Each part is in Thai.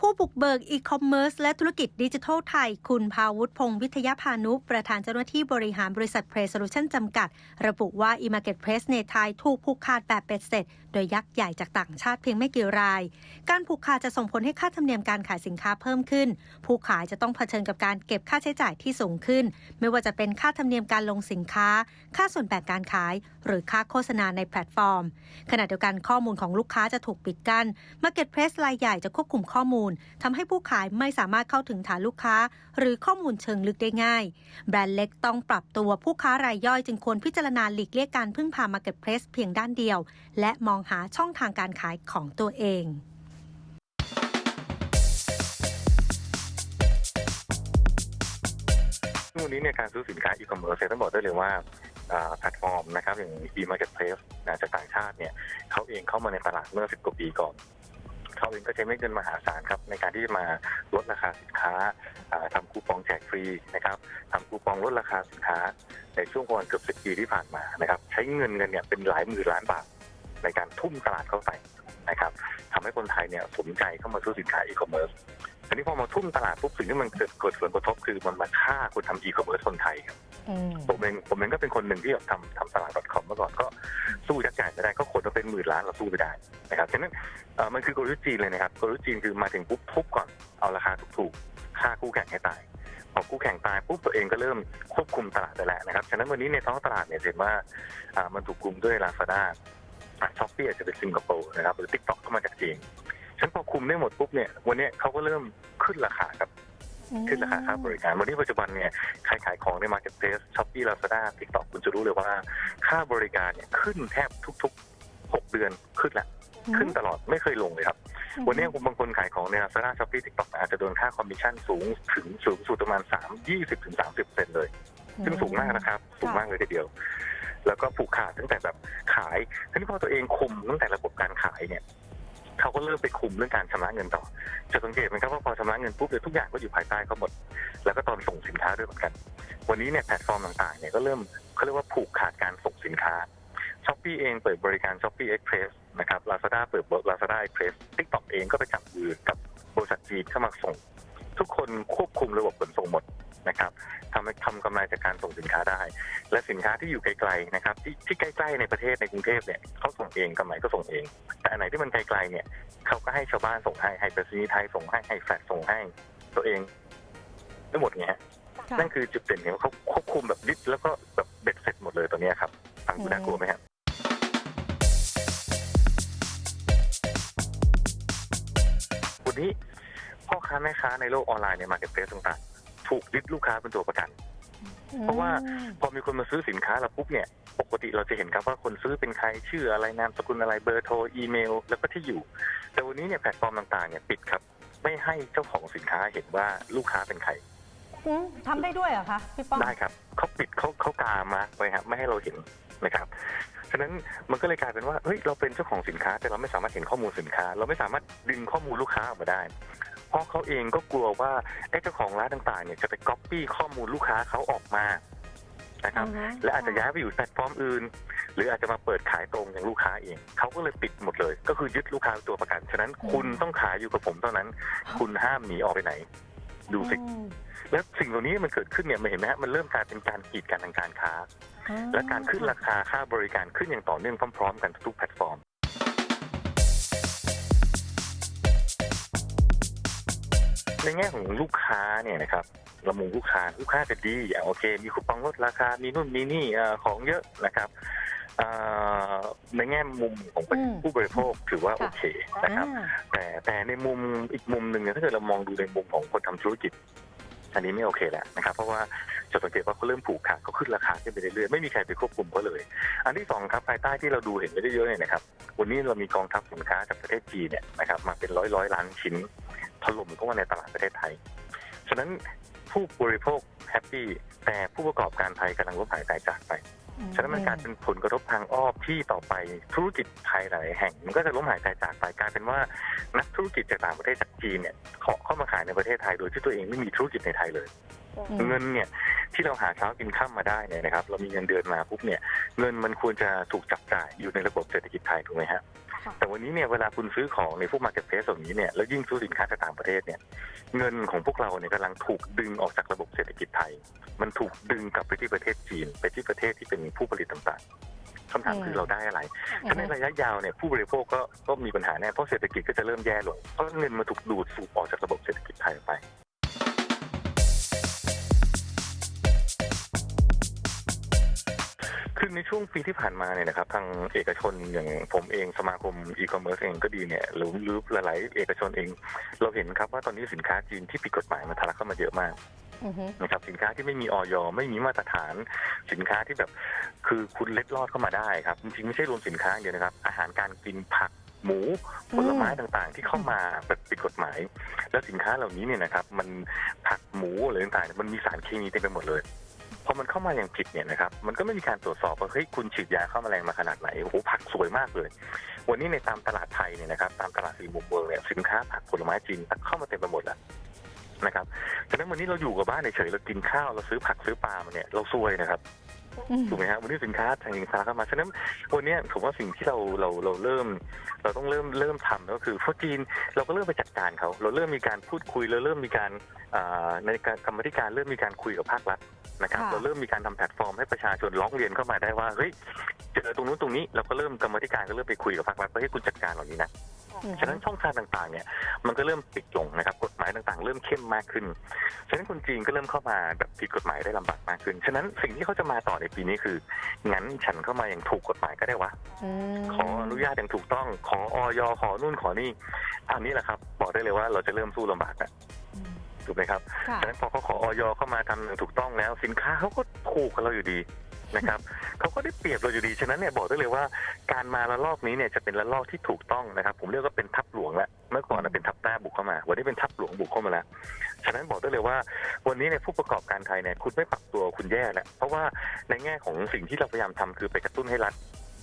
ผู้บุกเบิกอีคอมเมิร์ซและธุรกิจดิจิทัลไทย คุณภาวุฒิพงศ์วิทยาพานุประธานเจ้าหน้าที่บริหารบริษัทเพรสโซลูชันจำกัด ระบุว่า e-marketplace ในไทยถูกผูกขาดแบบเป็ดเสร็จ โดยยักษ์ใหญ่จากต่างชาติเพียงไม่กี่ราย การผูกขาดจะส่งผลให้ค่าธรรมเนียมการขายสินค้าเพิ่มขึ้น ผู้ขายจะต้องเผชิญกับการเก็บค่าใช้จ่ายที่สูงขึ้น ไม่ว่าจะเป็นค่าธรรมเนียมการลงสินค้า ค่าส่วนแบ่งการขาย หรือค่าโฆษณาในแพลตฟอร์ม ขณะเดียวกันข้อมูลของลูกค้าจะถูกปิดกั้น Marketplace รายใหญ่จะควบคุมข้อมูลทำให้ผู้ขายไม่สามารถเข้าถึงฐานลูกค้า หรือข้อมูลเชิงลึกได้ง่าย แบรนด์เล็กต้องปรับตัวผู้ค้ารายย่อยจึงควรพิจารณาหลีกเลี่ยงการพึ่งพา Marketplace เพียงด้านเดียว และมองหาช่องทางการขายของตัวเองวันนี้เนี่ยการซื้อสินค้าอีคอมเมิร์ซต้องบอกได้เลยว่าแพลตฟอร์มนะครับอย่าง e-marketplace นะจากต่างชาติเนี่ยเขาเองเข้ามาในตลาดเมื่อ 10 กว่าปีก่อน เขาเองก็ใช้เม็ดเงินมหาศาลครับในการที่จะมาลดราคาสินค้าอ่าทำคูปองแจกฟรีนะครับทำคูปองลดราคาสินค้า ในช่วงประมาณเกือบ10ปีที่ผ่านมานะครับ ใช้เงินเงินเนี่ยเป็นหลายหมื่นล้านบาท ในการทุ่มตลาดเข้าไปนะครับทำให้คนไทยเนี่ยสนใจเข้ามาซื้อสินค้าอีคอมเมิร์ซทีนี้พอมาทุ่มตลาดปุ๊บสิ่งที่มันเกิดเกิดผลกระทบคือมันมาฆ่าคนทำอีคอมเมิร์ซคนไทยครับผมเองผมเองก็เป็นคนหนึ่งที่ทำทำตลาด .com เมื่อก่อนก็สู้ยักษ์ใหญ่ไม่ได้ก็คนมาเป็น หมื่นล้านเราสู้ไม่ได้นะครับฉะนั้นเอ่อมันคือกลยุทธ์จีนเลยนะครับกลยุทธ์จีนคือมาถึงปุ๊บทุบก่อนเอาราคาถูกๆฆ่าคู่แข่งให้ตายพอคู่แข่งตายปุ๊บตัวเองก็เริ่มควบคุมตลาดไปแล้วนะครับ ฉะนั้นวันนี้ในท้องตลาดเนี่ยเห็นว่าอ่ามันถูกกลุ่มด้วยลาซาด้าช้อปปี้อาจจะเป็นสิงคโปร์นะครับหรือทิกตอกก็มาจากจีนฉะนันพอคุมได้หมดปุ๊บเนี่ยวันนี้เขาก็เริ่มขึ้นราคาครับ ขึ้นราคาค่าบริการ วันนี้ปัจจุบันเนี่ยใครขายของใน Marketplace Shopee Lazada TikTok คุณจะรู้เลยว่าค่าบริการเนี่ยขึ้นแทบทุก ๆ 6เดือนขึ้นแหละขึ้นตลอดไม่เคยลงเลยครับ วันนี้บางคนขายของใน Lazada Shopee TikTok อาจจะโดนค่าคอมมิชชั่นสูงถึงสูงสุดประมาณ3 20ถึง30เปอร์เซ็นต์เลย ซึ่งสูงมากนะครับ สูงมากเลยทีเดียว แล้วก็ผูกขาดตั้งแต่แบบขายทีนี้พอตัวเองคุมตั้งแต่ระบบการขายเนี่ยเขาก็เริ่มไปคุมเรื่องการชำระเงินต่อ จะสังเกตไหมครับว่าพอชำระเงินปุ๊บเนี่ยทุกอย่างก็อยู่ภายใต้เขาหมด แล้วก็ตอนส่งสินค้าด้วยเหมือนกัน วันนี้เนี่ยแพลตฟอร์มต่างๆเนี่ยก็เริ่มเขาเรียกว่าผูกขาดการส่งสินค้า ช้อปปี้เองเปิดบริการช้อปปี้เอ็กเพรสนะครับลาซาด้าเปิดลาซาด้าเอ็กเพรสทิกตอกเองก็ไปจับมือกับบริษัทจีนเข้ามาส่ง ทุกคนควบคุมระบบขนส่งหมดนะครับทำให้ทำกำไรจากการส่งสินค้าได้ และสินค้าที่อยู่ไกลๆนะครับที่ที่ใกล้ๆในประเทศในกรุงเทพเนี่ยเขาส่งเองกำไรก็ส่งเอง แต่อันไหนที่มันไกลๆเนี่ยเขาก็ให้ชาวบ้านส่งให้ให้ไปรษณีย์ไทยส่งให้ให้แฟลตส่งให้ ตัวเองได้หมดไงฮะค่ะนั่นคือจุดเด่นเนี่ยเขาควบคุมแบบยึดแล้วก็แบบเบ็ดเสร็จ แม่ค้าในโลกออนไลน์ในมาร์เก็ตเพลสต่างๆ ถูกยึดลูกค้าเป็นตัวประกัน เพราะว่าพอมีคนมาซื้อสินค้าเราปุ๊บเนี่ย ปกติเราจะเห็นครับว่าคนซื้อเป็นใครชื่ออะไรนามสกุลอะไรเบอร์โทรอีเมล แล้วก็ที่อยู่ แต่วันนี้เนี่ยแพลตฟอร์มต่างๆเนี่ยปิดครับ ไม่ให้เจ้าของสินค้าเห็นว่าลูกค้าเป็นใครอืมทำได้ด้วยเหรอคะพี่ป้องได้ครับเขาปิดเขาเขากามาไว้ครับไม่ให้เราเห็นนะครับ ฉะนั้นมันก็เลยกลายเป็นว่าเฮ้ยเราเป็นเจ้าของสินค้า แต่เราไม่สามารถเห็นข้อมูลสินค้า เราไม่สามารถดึงข้อมูลลูกค้าออกมาได้เพราะเขาเองก็กลัวว่าไอ้เจ้าของร้านต่างๆเนี่ยจะไปก๊อปปี้ข้อมูลลูกค้าเขาออกมานะครับอือฮะและอาจจะย้ายไปอยู่แพลตฟอร์มอื่น หรืออาจจะมาเปิดขายตรงอย่างลูกค้าเอง เขาก็เลยปิดหมดเลย ก็คือยึดลูกค้าเป็นตัวประกัน ฉะนั้นคุณต้องขายอยู่กับผมเท่านั้น คุณห้ามหนีออกไปไหน ดูสิอืมแล้วสิ่งเหล่านี้มันเกิดขึ้นเนี่ยมันเห็นไหมฮะมันเริ่มกลายเป็นการกีดกันทางการค้าอ่และการขึ้นราคาค่าบริการขึ้นอย่างต่อเนื่องพร้อมๆ กันทุกๆแพลตฟอร์มในแง่ของลูกค้าเนี่ยนะครับเรามุงลูกค้าลูกค้าจะดีอะโอเค มีคูปองลดราคา มีนู่นมีนี่เอ่อของเยอะนะครับเอ่อในแง่มุมของอืม ผู้บริโภคถือว่าโอเคนะครับ อ่า แต่แต่ในมุมอีกมุมหนึ่งเนี่ยถ้าเกิดเรามองดูในมุมของคนทำธุรกิจ อันนี้ไม่โอเคแล้วนะครับ เพราะว่าจะสังเกตว่าเขาเริ่มผูกขาดเขาขึ้นราคาขึ้นไปเรื่อยๆไม่มีใครไปควบคุมเขาเลย อันที่สองครับภายใต้ที่เราดูเห็นไปได้เยอะเนี่ยนะครับวันนี้เรามีกองทัพสินค้าจากประเทศจีนเนี่ยนะครับมาเป็นร้อยร้อยๆล้านชิ้นถล่มเข้ามาในตลาดประเทศไทย ฉะนั้นผู้บริโภคแฮปปี้แต่ผู้ประกอบการไทยกำลังล้มหายตายจากไป ฉะนั้นมันกลายเป็นผลกระทบทางอ้อมที่ต่อไปธุรกิจไทยหลายแห่ง มันก็จะล้มหายตายจากไปกลายเป็นว่านักธุรกิจจากต่างประเทศจากจีนเนี่ยขอเข้ามาขายในประเทศไทยโดยที่ตัวเองไม่มีธุรกิจในไทยเลยอืมเงินเนี่ยที่เราหาเช้ากินข้ามมาได้เนี่ยนะครับ เรามีเงินเดือนมาปุ๊บเนี่ย เงินมันควรจะถูกจับจ่ายอยู่ในระบบเศรษฐกิจไทยถูกไหมฮะค่ะ แต่วันนี้เนี่ยเวลาคุณซื้อของในพวกมาร์เก็ตเพลสเหล่านี้เนี่ยแล้วยิ่งซื้อสินค้าจากต่างประเทศเนี่ยเงินของพวกเราเนี่ยกำลังถูกดึงออกจากระบบเศรษฐกิจไทย มันถูกดึงกลับไปที่ประเทศจีน ไปที่ประเทศที่เป็นผู้ผลิตต่างๆคำถามคือเราได้อะไรอืฉะนั้นระยะยาวเนี่ยผู้บริโภคก็ก็มีปัญหาแน่เพราะเศรษฐกิจก็จะเริ่มแย่ลงเพราะเงินมันถูกดูดสูบออกจากระบบเศรษฐกิจไทยไป คือในช่วงปีที่ผ่านมาเนี่ยนะครับทางเอกชนอย่างผมเองสมาคมอีคอมเมิร์ซเองก็ดีเนี่ยหรือหรือหลายๆเอกชนเอง เราเห็นครับว่าตอนนี้สินค้าจีนที่ผิดกฎหมายมันทะลักเข้ามาเยอะมากอือฮึนะครับสินค้าที่ไม่มีออยไม่มีมาตรฐาน สินค้าที่แบบคือคุณเล็ดลอดเข้ามาได้ครับจริงๆไม่ใช่รวมสินค้าอย่างเดียวนะครับ อาหารการกินผักหมูผลไม้ต่างๆ ที่เข้ามาแบบผิดกฎหมาย แล้วสินค้าเหล่านี้เนี่ยนะครับ มันผักหมูอะไรต่างๆเนี่ยมันมีสารเคมีเต็มไปหมดเลย พอมันเข้ามาอย่างผิดเนี่ยนะครับมันก็ไม่มีการตรวจสอบว่าเฮ้ยคุณฉีดยาเข้ามาแมลงมาขนาดไหนโอ้โหผักสวยมากเลย วันนี้ในตามตลาดไทยเนี่ยนะครับตามตลาดสีมุมเมืองเนี่ยสินค้าผักผลไม้จีนเข้ามาเต็มไปหมดแล้ว นะครับฉะนั้นวันนี้เราอยู่กับบ้านเฉยๆเรากินข้าวเราซื้อผักซื้อปลามาเนี่ยเราซวยนะครับอืมถูกไหมครับวันนี้สินค้าทางสินค้าเข้ามาฉะนั้นวันเนี้ยผมว่าสิ่งที่เราเราเราเริ่ม เราต้องเริ่มเริ่มทำก็คือเพราะจีนเราก็เริ่มไปจัดการเขาเราเริ่มมีการพูดคุยเราเริ่มมีการอ่าในการกรรมธิการเริ่มมีการคุยกับภาครัฐนะครับค่ะเราเริ่มมีการทำแพลตฟอร์มให้ประชาชนร้องเรียนเข้ามาได้ว่าเฮ้ยเจอตรงนู้นตรงนี้เราก็เริ่มกรรมธิการก็เริ่มไปคุยกับภาครัฐว่าให้คุณจัดการเหล่านี้นะอือฮึ ฉะนั้นช่องทางต่างๆเนี่ยมันก็เริ่มปิดลงนะครับกฎหมายต่างๆ เริ่มเข้มมากขึ้น ฉะนั้นคนจีนก็เริ่มเข้ามาแบบผิดกฎหมายได้ลำบากมากขึ้น ฉะนั้นสิ่งที่เขาจะมาต่อในปีนี้คือ งั้นฉันเข้ามาอย่างถูกกฎหมายก็ได้วะมขออนุญาตอย่างถูกต้อง ขอออยขอนู่นขอนี่อันนี้แหละครับ บอกได้เลยว่าเราจะเริ่มสู้ลำบากแล้วอืมถูกไหมครับค่ะฉะนั้นพอเขาขอออยเข้ามาทำอย่างถูกต้องแล้ว สินค้าเขาก็ถูกกับเราอยู่ดี นะครับเขาก็ได้เปรียบเราอยู่ดีฉะนั้นเนี่ยบอกได้เลยว่าการมาละลอกนี้เนี่ยจะเป็นละลอกที่ถูกต้องนะครับ ผมเรียกว่าเป็นทัพหลวงแล้วเมื่อก่อนนะเป็นทัพหน้าบุกเข้ามา วันนี้เป็นทัพหลวงบุกเข้ามาแล้วฉะนั้นบอกได้เลยว่า วันนี้เนี่ยผู้ประกอบการไทยเนี่ยคุณไม่ปรับตัวคุณแย่แล้วเพราะว่าในแง่ของสิ่งที่เราพยายามทำคือไปกระตุ้นให้รัฐ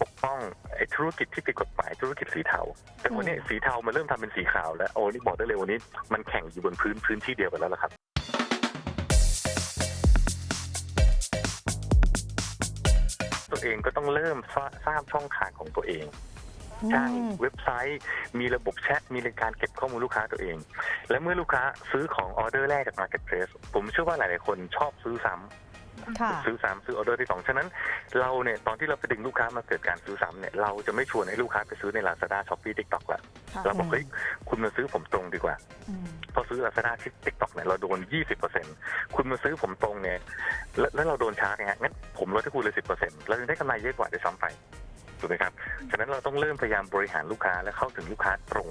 ปกป้องไอ้ธุรกิจที่ผิดกฎหมายธุรกิจสีเทา แต่วันนี้สีเทามันเริ่มทำเป็นสีขาวแล้วโอ้นี่บอกได้เลยวันนี้มันแข่งอยู่บนพื้นพื้นที่เดียวกันแล้วล่ะครับ ตัวเองก็ต้องเริ่มสร้างสร้างช่องทางของตัวเองจ้างอืมเว็บไซต์ มีระบบแชท มีการเก็บข้อมูลลูกค้าตัวเอง และเมื่อลูกค้าซื้อของออเดอร์แรกจาก Marketplace ผมเชื่อว่าหลาย ๆ คนชอบซื้อซ้ำค่ะซื้อซ้ำซื้อออเดอร์ที่สองฉะนั้น เราเนี่ยตอนที่เราไปดึงลูกค้ามาเกิดการซื้อซ้ำเนี่ยเราจะไม่ชวนให้ลูกค้าไปซื้อใน Lazada Shopee TikTok ละค่ะเราบอกเฮ้ยคุณมาซื้อผมตรงดีกว่า พอซื้อ Lazada ที่ TikTok เนี่ยเราโดน 20%คุณมาซื้อผมตรงเนี่ย แล้วเราโดนชาร์จเนี่ยงั้นผมลดให้คุณเลย 10%เราจะได้กำไรเยอะกว่าด้วยซ้ำไปถูกไหมครับ ฉะนั้นเราต้องเริ่มพยายามบริหารลูกค้าและเข้าถึงลูกค้าตรง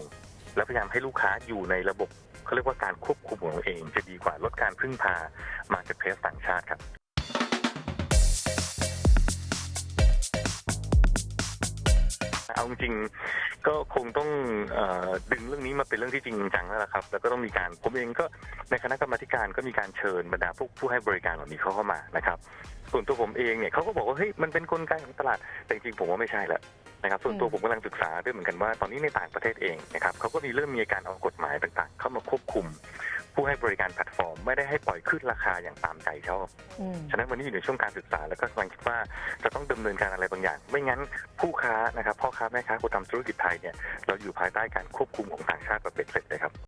และพยายามให้ลูกค้าอยู่ในระบบเขาเรียกว่าการควบคุมของตัวเองจะดีกว่าลดการพึ่งพามาจากเพสต่างชาติครับเอาจริง ก็คงต้องเออดึงเรื่องนี้มาเป็นเรื่องที่จริงจังแล้วล่ะครับ แล้วก็ต้องมีการผมเองก็ในคณะกรรมาธิการก็มีการเชิญบรรดาพวกผู้ให้บริการเหล่านี้เข้าเข้ามานะครับ ส่วนตัวผมเองเนี่ยเขาก็บอกว่าเฮ้ยมันเป็นกลไกของตลาดแต่จริงๆผมว่าไม่ใช่แล้วนะครับส่วนตัวอืมผมกำลังศึกษาด้วยเหมือนกันว่าตอนนี้ในต่างประเทศเองนะครับเขาก็มีเริ่มมีการเอากฎหมายต่างๆ เข้ามาควบคุม ผู้ให้บริการแพลตฟอร์ม ไม่ได้ให้ปล่อยขึ้นราคาอย่างตามใจชอบอืมฉะนั้นวันนี้อยู่ในช่วงการศึกษาแล้วก็กำลังคิดว่าจะต้องดำเนินการอะไรบางอย่าง ไม่งั้นผู้ค้านะครับพ่อค้าแม่ค้าคนทำธุรกิจไทยเนี่ยเราอยู่ภายใต้การควบคุมของต่างชาติแบบเป็นเสร็จเลยครับ